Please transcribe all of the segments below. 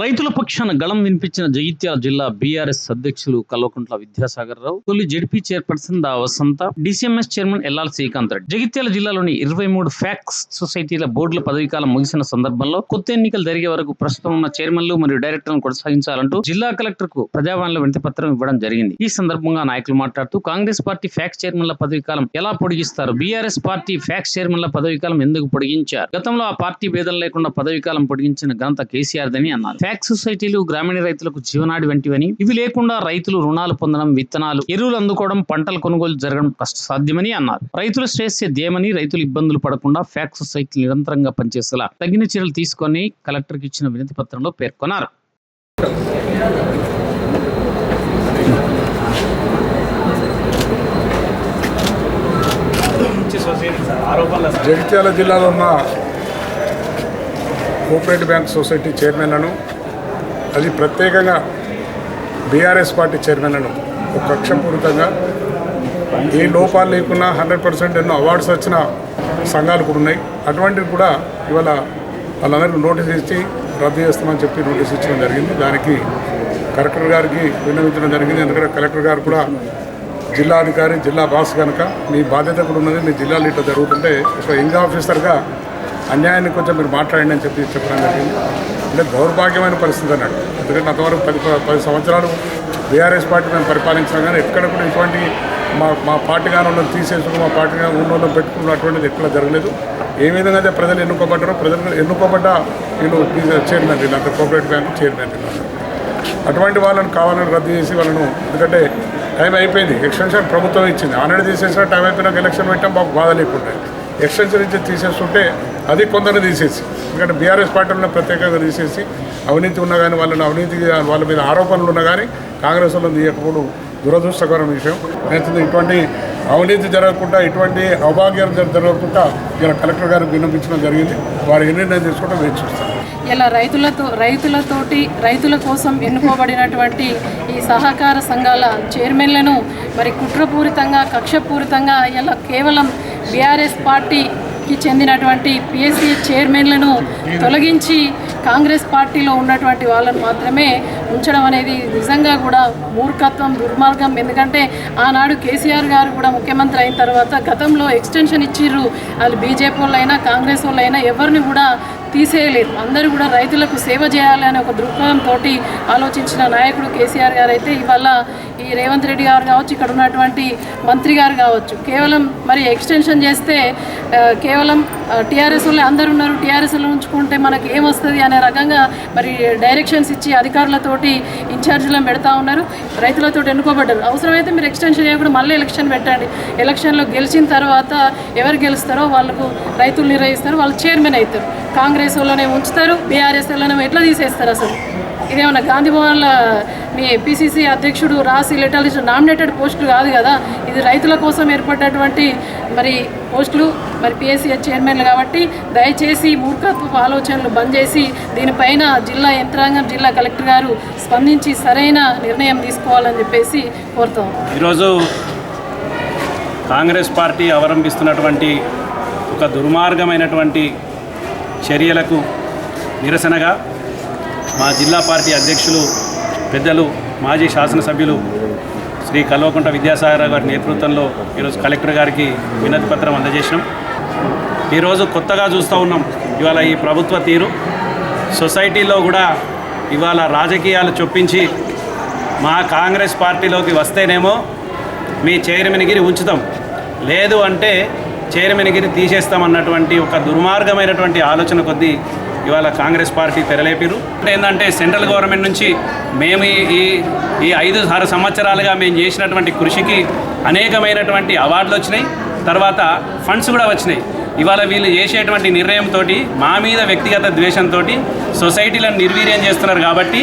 రైతుల పక్షాన గళం వినిపించిన జగిత్యాల జిల్లా బీఆర్ఎస్ అధ్యక్షులు కల్వకుంట్ల విద్యాసాగర్ రావు తొలి జడ్పీ చైర్పర్సన్ దా Vasantha DCMS chairman LR Srikanth Reddy. Jagtial జిల్లాలోని ఇరవై మూడు ఫ్యాక్స్ సొసైటీల బోర్డుల పదవీకాలం ముగిసిన సందర్భంలో కొత్త ఎన్నికలు జరిగే వరకు ప్రస్తుతం ఉన్న చైర్మన్లు మరియు డైరెక్టర్లను కొనసాగించాలంటూ జిల్లా కలెక్టర్కు ప్రజావాణిలో వినతి పత్రం ఇవ్వడం జరిగింది. ఈ సందర్భంగా నాయకులు మాట్లాడుతూ కాంగ్రెస్ పార్టీ ఫ్యాక్స్ చైర్మన్ల పదవీకాలం ఎలా పొడిగిస్తారు? బీఆర్ఎస్ పార్టీ ఫ్యాక్స్ చైర్మన్ల పదవీకాలం ఎందుకు పొడిగించారు? గతంలో ఆ పార్టీ భేదం లేకుండా పదవీకాలం పొడిగించిన ఘనత కేసీఆర్ దని అన్నారు. ఫ్యాక్స్ సొసైటీలు గ్రామీణ రైతులకు జీవనాడి వంటివని. ఇవి లేకుండా రైతులు రుణాలు పొందడం విత్తనాలు ఎరువులు అందుకోవడం పంటల కొనుగోలు జరగడం కష్టసాధ్యమని అన్నారు. రైతుల శ్రేయస్సే ధ్యేయమని రైతులు ఇబ్బందులు పడకుండా ఫ్యాక్స్ సొసైటీలు నిరంతరంగా పనిచేసేలా తగిన చర్యలు తీసుకొని కలెక్టర్కి ఇచ్చిన వినతి పత్రంలో పేర్కొన్నారు. జగిత్యాల జిల్లాలో ఉన్న కోఆపరేటివ్ బ్యాంక్ సొసైటీ చైర్మన్లను అది ప్రత్యేకంగా బీఆర్ఎస్ పార్టీ చైర్మన్లను ఒక కక్షపూరితంగా ఏ లోపాలు లేకున్నా హండ్రెడ్ పర్సెంట్ ఎన్నో అవార్డ్స్ వచ్చిన సంఘాలు కూడా ఉన్నాయి. అటువంటివి కూడా ఇవాళ వాళ్ళందరికీ నోటీస్ ఇచ్చి రద్దు చేస్తామని చెప్పి నోటీస్ ఇచ్చడం జరిగింది. దానికి కలెక్టర్ గారికి విన్నవించడం జరిగింది. ఎందుకంటే కలెక్టర్ గారు కూడా జిల్లా అధికారి జిల్లా బాస్ కనుక మీ బాధ్యత కూడా ఉన్నది. మీ జిల్లాలో ఇట్లా జరుగుతుంటే ఒక యంగ్ ఆఫీసర్గా అన్యాయాన్ని కొంచెం మీరు మాట్లాడండి అని చెప్పి చెప్పడం జరిగింది. అంటే దౌర్భాగ్యమైన పరిస్థితి అన్నాడు. ఎందుకంటే అంతవరకు పది పది సంవత్సరాలు బీఆర్ఎస్ పార్టీ మేము పరిపాలించాం కానీ ఎక్కడ కూడా ఇటువంటి మా మా పార్టీ కానీ ఉన్నది తీసేసుకుని మా పార్టీగా కానీ ఉన్న పెట్టుకున్న అటువంటిది ఎక్కడ జరగలేదు. ఏ విధంగా అయితే ప్రజలు ఎన్నుకోబడ్డారో ప్రజలు ఎన్నుకోబడ్డ వీళ్ళు చైర్మన్ వీళ్ళంతా కోఆపరేటివ్ బ్యాంక్ చైర్మన్ అటువంటి వాళ్ళని కావాలని రద్దు చేసి వాళ్ళను ఎందుకంటే టైం అయిపోయింది ఎక్స్టెన్షన్ ప్రభుత్వం ఇచ్చింది. ఆల్రెడీ తీసేసిన టైం అయిపోయినాక ఎలక్షన్ పెట్టాం మాకు బాధ లేకుండా. ఎక్స్టెన్షన్ ఇచ్చి తీసేస్తుంటే అది కొందరు తీసేసి. ఎందుకంటే బీఆర్ఎస్ పార్టీలను ప్రత్యేకంగా తీసేసి అవినీతి ఉన్నా కానీ వాళ్ళని అవినీతి వాళ్ళ మీద ఆరోపణలు ఉన్నా కానీ కాంగ్రెస్ వాళ్ళని తీయకపోవడం దురదృష్టకరమైన విషయం. అయితే ఇటువంటి అవినీతి జరగకుండా ఇటువంటి అభాగ్యం జరగకుండా ఇలా కలెక్టర్ గారికి విన్నపించడం జరిగింది. వారు ఎన్ని నిర్ణయం తీసుకుంటే వేచి చూస్తాను ఇలా రైతులతో రైతులతోటి రైతుల కోసం ఎన్నుకోబడినటువంటి ఈ సహకార సంఘాల చైర్మన్లను మరి కుట్రపూరితంగా కక్షపూరితంగా ఇలా కేవలం బీఆర్ఎస్ కి చెందినటువంటి పిఎస్సి చైర్మన్లను తొలగించి కాంగ్రెస్ పార్టీలో ఉన్నటువంటి వాళ్ళను మాత్రమే ఉంచడం అనేది నిజంగా కూడా మూర్ఖత్వం దుర్మార్గం. ఎందుకంటే ఆనాడు కేసీఆర్ గారు కూడా ముఖ్యమంత్రి అయిన తర్వాత గతంలో ఎక్స్టెన్షన్ ఇచ్చిర్రు. వాళ్ళు బీజేపీ వాళ్ళైనా కాంగ్రెస్ వాళ్ళైనా ఎవరిని కూడా తీసేయలేదు. అందరూ కూడా రైతులకు సేవ చేయాలి అనే ఒక దృక్పథంతో ఆలోచించిన నాయకుడు కేసీఆర్ గారు అయితే ఇవాళ ఈ రేవంత్ రెడ్డి గారు కావచ్చు ఇక్కడ ఉన్నటువంటి మంత్రి గారు కావచ్చు కేవలం మరి ఎక్స్టెన్షన్ చేస్తే కేవలం టీఆర్ఎస్ వాళ్ళు అందరు ఉన్నారు. టీఆర్ఎస్లో ఉంచుకుంటే మనకి ఏమొస్తుంది అనే రకంగా మరి డైరెక్షన్స్ ఇచ్చి అధికారులతోటి ఇన్ఛార్జీలను పెడతా ఉన్నారు. రైతులతో ఎన్నుకోబడ్డారు. అవసరమైతే మీరు ఎక్స్టెన్షన్ చేయకుండా మళ్ళీ ఎలక్షన్ పెట్టండి. ఎలక్షన్లో గెలిచిన తర్వాత ఎవరు గెలుస్తారో వాళ్ళకు రైతులు నిర్వహిస్తారు వాళ్ళు చైర్మన్ అవుతారు. కాంగ్రెస్ వాళ్ళనే ఉంచుతారు. బీఆర్ఎస్ వాళ్ళనే ఎట్లా తీసేస్తారు అసలు? ఇదేమన్నా గాంధీ భవన్లో మీ పిసిసి అధ్యక్షుడు రాసి లెటర్లు నామినేటెడ్ పోస్టులు కాదు కదా? ఇది రైతుల కోసం ఏర్పడినటువంటి మరి పోస్టులు మరి పిఎస్సి చైర్మన్లు కాబట్టి దయచేసి మూర్ఖత్వపు ఆలోచనలు బంద్ చేసి దీనిపైన జిల్లా యంత్రాంగం జిల్లా కలెక్టర్ గారు స్పందించి సరైన నిర్ణయం తీసుకోవాలని చెప్పేసి కోరుతాం. ఈరోజు కాంగ్రెస్ పార్టీ అవలంబిస్తున్నటువంటి ఒక దుర్మార్గమైనటువంటి చర్యలకు నిరసనగా మా జిల్లా పార్టీ అధ్యక్షులు పెద్దలు మాజీ శాసనసభ్యులు శ్రీ కల్వకుంట విద్యాసాగర్ గారి నేతృత్వంలో ఈరోజు కలెక్టర్ గారికి వినతి పత్రం అందజేసినాం. ఈరోజు కొత్తగా చూస్తూ ఉన్నాం ఇవాళ ఈ ప్రభుత్వ తీరు. సొసైటీలో కూడా ఇవాళ రాజకీయాలు చొప్పించి మా కాంగ్రెస్ పార్టీలోకి వస్తేనేమో మీ చైర్మన్గిరి ఉంచుతాం. లేదు అంటే చైర్మన్గిరి తీసేస్తామన్నటువంటి ఒక దుర్మార్గమైనటువంటి ఆలోచన కొద్దీ ఇవాళ కాంగ్రెస్ పార్టీ తెరలేపిరు ఏంటంటే సెంట్రల్ గవర్నమెంట్ నుంచి మేము ఈ- ఈ ఐదు ఆరు సంవత్సరాలుగా మేము చేసినటువంటి కృషికి అనేకమైనటువంటి అవార్డులు వచ్చినాయి. తర్వాత ఫండ్స్ కూడా వచ్చినాయి. ఇవాళ వీళ్ళు చేసేటువంటి నిర్ణయంతో మా మీద వ్యక్తిగత ద్వేషంతో సొసైటీలను నిర్వీర్యం చేస్తున్నారు కాబట్టి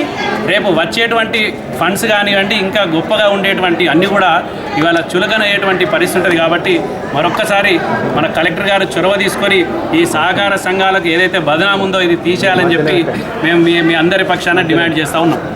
రేపు వచ్చేటువంటి ఫండ్స్ కానివ్వండి ఇంకా గొప్పగా ఉండేటువంటి అన్నీ కూడా ఇవాళ చులకనయ్యేటువంటి పరిస్థితి ఉంటుంది కాబట్టి మరొక్కసారి మన కలెక్టర్ గారు చొరవ తీసుకొని ఈ సహకార సంఘాలకు ఏదైతే బదనాం ఉందో ఇది తీసేయాలని చెప్పి మేము మీ మీ అందరి పక్షాన డిమాండ్ చేస్తూ ఉన్నాం.